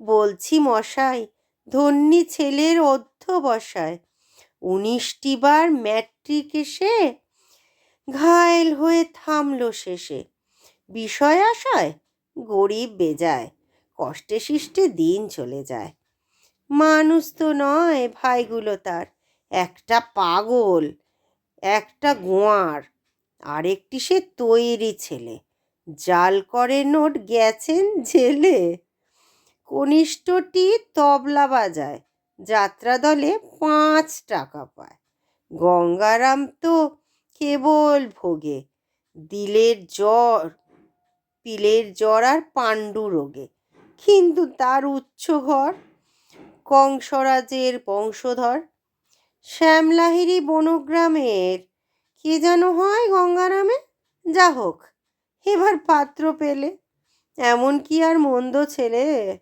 বলছি মশাই, ধন্যী ছেলের অধ্যবসায়। উনিশটি বার ম্যাট্রিক এসে ঘায়েল হয়ে থামলো শেষে। বিষয় আশয়, গরিব বেজায়, কষ্টে শিষ্টে দিন চলে যায়। মানুষ তো নয় ভাইগুলো তার, একটা পাগল, একটা গোয়ার, আরেকটি সে তৈরি ছেলে। জাল করে নোট গেছেন জেলে। কনিষ্ঠটি তবলা বাজায় যাত্রা দলে পাঁচ টাকা পায়। গঙ্গারাম তো কেবল ভোগে, দিলের জ্বর, পিলের জ্বর আর পাণ্ডু রোগে। কিন্তু তার উচ্চ ঘর কংসরাজের বংশধর। শ্যামলাহিরি বনগ্রামের, কে যেন হয় গঙ্গারামে? যা হোক এবার পাত্র পেলে। এমন কি আর মন্দ ছেলে